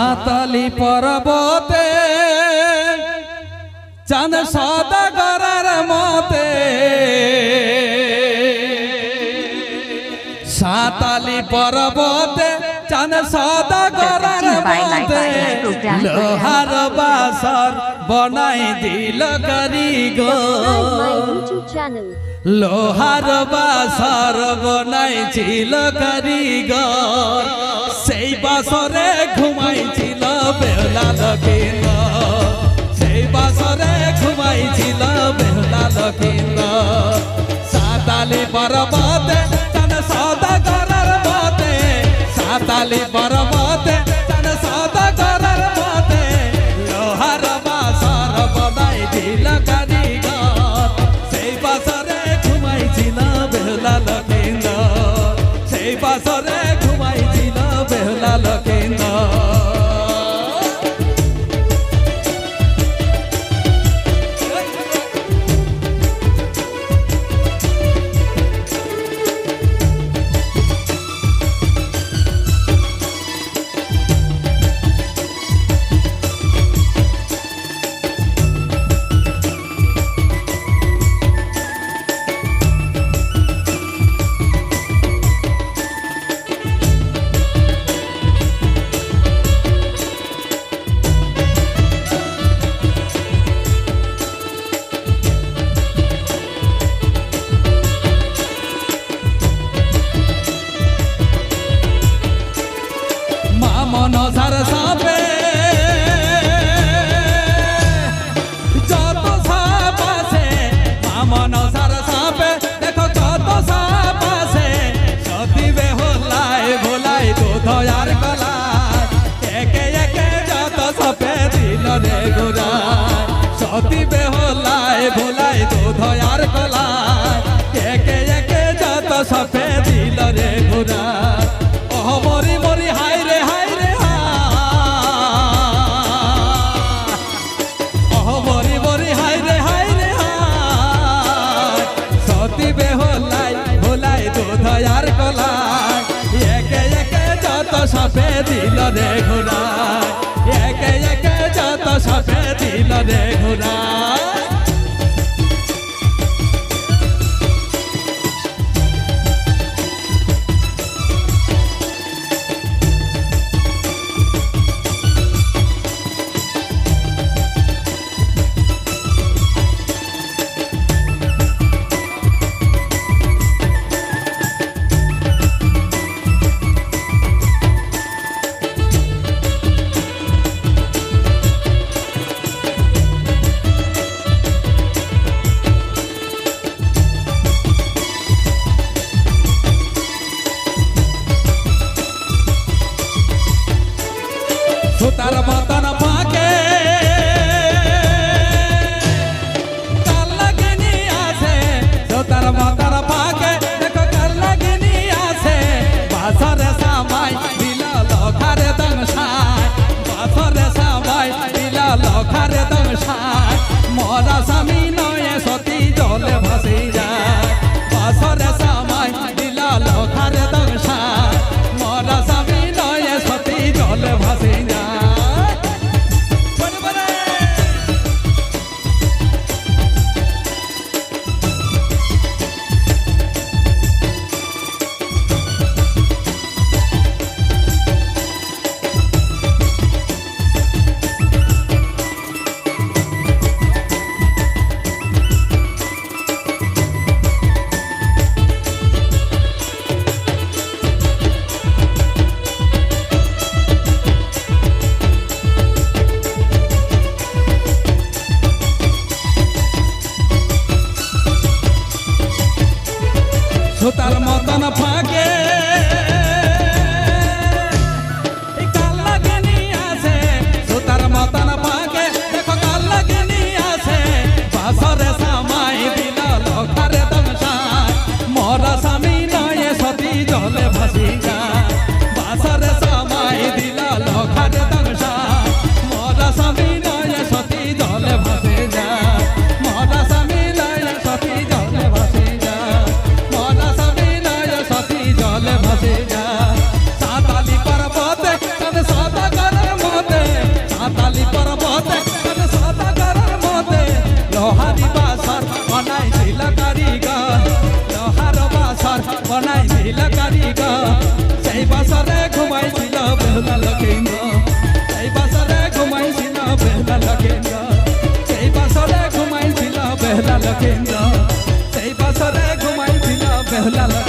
সাতালি পর্বতে চাঁদ সদা করার মতে সাতালি পর্বতে চাঁদ সদা করার মতে. লোহার বাসর বনাই দিল YouTube channel. লোহার বাসর বনাইছিল কারিগর সেই বাসরে ঘুমাইছিল বেহলা লকিন। সেই বাসরে ঘুমাইছিল বেহলা লকিন। সাতালি পর্বতে চান সদা করার মতে, সাতালি পর্বতে মা মনসার সাপে। যত সাপ আছে, মা মনসার সাপে। দেখো যত সাপ আছে, সতী বেহলাই ভোলাই দুধয়ার গলায়। একে একে যত সাপে দিল রে গোড়ায়। সতী বেহলাই ভোলাই দুধয়ার গলায়। একে একে যত সাপে দিল রে গোড়ায়। সাপে দিল রে ঘোড়া একে একে যত সাপে দিল রে ঘোড়ায়। ছিল কারিগা। সেই বাসারে ঘুমাইছিল বেহলা লাগে সেই বাসারে ঘুমাইছিল বেহলা লাগে সেই বাসারে ঘুমাইছিল বেহলা লাগে সেই বাসারে ঘুমাইছিল বেহলা